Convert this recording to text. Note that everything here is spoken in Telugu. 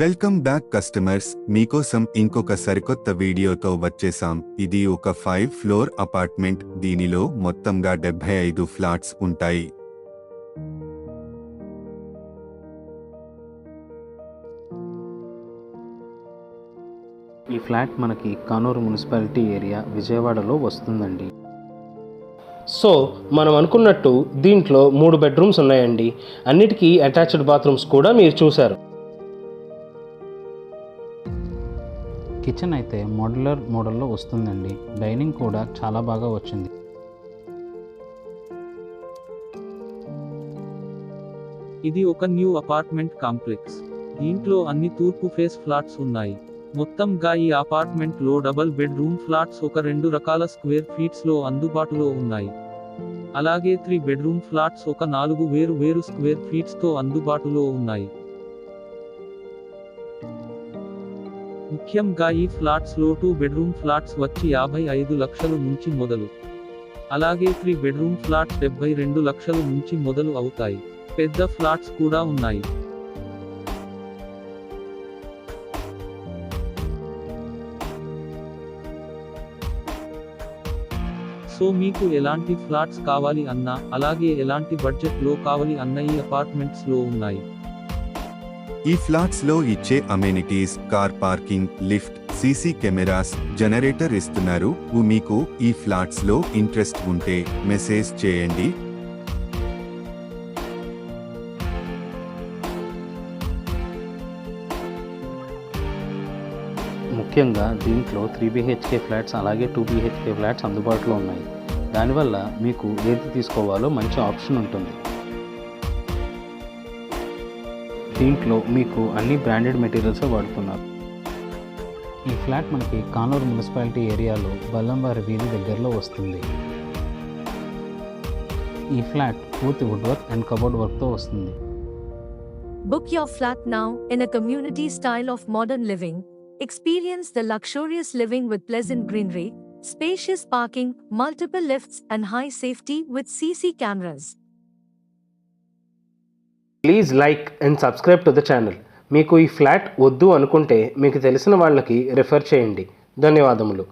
వెల్కమ్ బ్యాక్ కస్టమర్స్ మీకోసం ఇంకొక సరికొత్త వీడియోతో వచ్చేసాం. ఇది ఒక ఫైవ్ ఫ్లోర్ అపార్ట్మెంట్ దీనిలో మొత్తంగా డెబ్బై ఐదు ఫ్లాట్స్ ఉంటాయి. ఈ ఫ్లాట్ మనకి కానూరు మున్సిపాలిటీ ఏరియా విజయవాడలో వస్తుందండి. సో మనం అనుకున్నట్టు దీంట్లో మూడు బెడ్రూమ్స్ ఉన్నాయండి. అన్నిటికీ అటాచ్డ్ బాత్రూమ్స్ కూడా మీరు చూశారు. కిచెన్ అయితే మోడ్యులర్ మోడల్లో వస్తుందండి. డైనింగ్ కూడా చాలా బాగా వచ్చింది. ఇది ఒక న్యూ అపార్ట్మెంట్ కాంప్లెక్స్. దీంట్లో అన్ని తూర్పు ఫేస్ ఫ్లాట్స్ ఉన్నాయి. మొత్తంగా ఈ అపార్ట్మెంట్లో డబల్ బెడ్రూమ్ ఫ్లాట్స్ ఒక రెండు రకాల స్క్వేర్ ఫీట్స్లో అందుబాటులో ఉన్నాయి. అలాగే త్రీ బెడ్రూమ్ ఫ్లాట్స్ ఒక నాలుగు వేరు వేరు స్క్వేర్ ఫీట్స్తో అందుబాటులో ఉన్నాయి. ముఖ్యంగా ఈ ఫ్లాట్స్లో టూ బెడ్రూమ్ ఫ్లాట్స్ వచ్చి యాభై ఐదు లక్షలు నుంచి మొదలు. అలాగే త్రీ బెడ్రూమ్ ఫ్లాట్స్ డెబ్బై రెండు లక్షలు నుంచి మొదలు అవుతాయి. పెద్ద ఫ్లాట్స్ కూడా ఉన్నాయి. సో మీకు ఎలాంటి ఫ్లాట్స్ కావాలి అన్నా అలాగే ఎలాంటి బడ్జెట్లో కావాలి అన్న ఈ అపార్ట్మెంట్స్లో ఉన్నాయి. ఈ ఫ్లాట్స్లో ఇచ్చే amenities car parking lift CC cameras generator ఇస్తున్నారు. మీకు ఈ ఫ్లాట్స్లో ఇంట్రెస్ట్ ఉంటే మెసేజ్ చేయండి. ముఖ్యంగా దీంట్లో త్రీ బీహెచ్కే ఫ్లాట్స్ అలాగే టూ బీహెచ్కే ఫ్లాట్స్ అందుబాటులో ఉన్నాయి. దానివల్ల మీకు ఏది తీసుకోవాలో మంచి ఆప్షన్ ఉంటుంది. దీంట్లో మీకు అన్ని బ్రాండెడ్ మెటీరియల్స్ వాడుతున్నారు. ఈ ఫ్లాట్ మనకి కానూరు మున్సిపాలిటీ ఏరియాలో బల్లంవారి వీధి దగ్గరలో వస్తుంది. ఈ ఫ్లాట్ పూర్తి వుడ్ వర్క్ అండ్ కబోర్డ్ వర్క్తో వస్తుంది. Book your flat now in a community style of modern living experience the luxurious living with pleasant greenery spacious parking multiple lifts and high safety with CC cameras please like and subscribe to the channel మీకు ఈ ఫ్లాట్ వద్దు అనుకుంటే మీకు తెలిసిన వాళ్ళకి రిఫర్ చేయండి. ధన్యవాదములు.